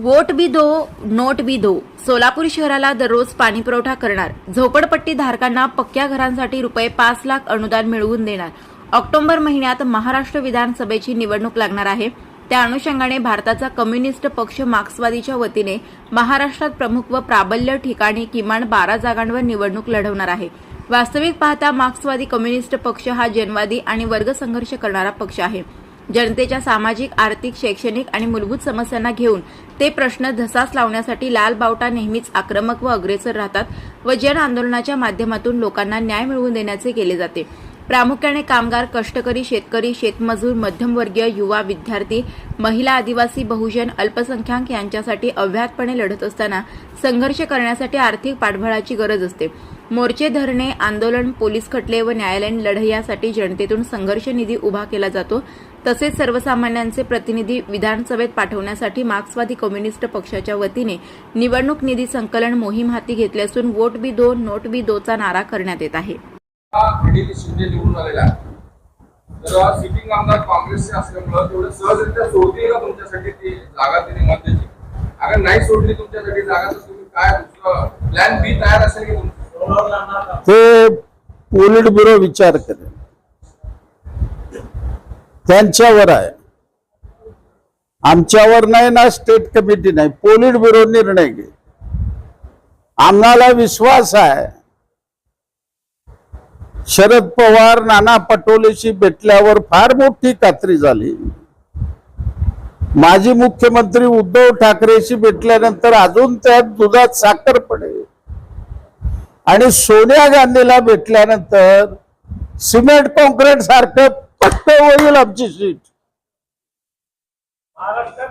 Vote बी दो note बी दो. सोलापूर शहराला दररोज पाणी पुरवठा करणार. झोपडपट्टी धारकांना पक्क्या घरांसाठी रुपये पाच लाख अनुदान मिळवून देणार. ऑक्टोबर महिन्यात महाराष्ट्र विधानसभेची निवडणूक लागणार आहे. त्या अनुषंगाने भारताचा कम्युनिस्ट पक्ष मार्क्सवादीच्या वतीने महाराष्ट्रात प्रमुख व प्राबल्य ठिकाणी किमान बारा जागांवर निवडणूक लढवणार आहे. वास्तविक पाहता मार्क्सवादी कम्युनिस्ट पक्ष हा जनवादी आणि वर्ग संघर्ष करणारा पक्ष आहे. जनतेच्या सामाजिक आर्थिक शैक्षणिक आणि मूलभूत समस्यांना घेऊन ते प्रश्न धसास लावण्यासाठी लाल बावटा नेहमीच आक्रमक व अग्रेसर राहतात व जन आंदोलनाच्या माध्यमातून लोकांना न्याय मिळवून देण्याचे केले जाते. प्रामुख्याने कामगार कष्टकरी शेतकरी शेतमजूर मध्यमवर्गीय युवा विद्यार्थी महिला आदिवासी बहुजन अल्पसंख्याक यांच्यासाठी अव्याहतपणे लढत असताना संघर्ष करण्यासाठी आर्थिक पाठबळाची गरज असते. मोर्चे धरणे आंदोलन पोलीस खटले व न्यायालयीन लढयासाठी जनतेतून संघर्ष निधी उभा केला जातो. तसेच सर्वसामान्यांचे प्रतिनिधी विधानसभेत पाठवण्यासाठी मार्क्सवादी कम्युनिस्ट पक्षाच्या वतीने निवडणूक निधी संकलन मोहीम हाती घेतली असून वोट बी दो नोट बी दो चा नारा करण्यात येत आहे. सिटिंग आमदार काँग्रेसचे असल्यामुळं तेवढं सहजरित्या सोडतील का तुमच्यासाठी ती जागा तिने मध्याची. अगर नाही सोडली तुमच्यासाठी जागा तर तुम्ही काय दुसरं प्लॅन बी तयार असेल की तुमचं ते पोलिट ब्युरो विचार करेल. त्यांच्यावर आहे. आमच्यावर नाही ना स्टेट कमिटी नाही पोलिट ब्युरो निर्णय घे आम्हाला विश्वास आहे. शरद पवार नाना पटोलेशी भेटल्यावर फार मोठी खात्री झाली. माजी मुख्यमंत्री उद्धव ठाकरेशी भेटल्यानंतर अजून त्यात दुधात साखर पडेल. आणि सोनिया गांधीला भेटल्यानंतर सिमेंट कॉन्क्रीट सारखं पक्क होईल आमची सीट. महाराष्ट्रात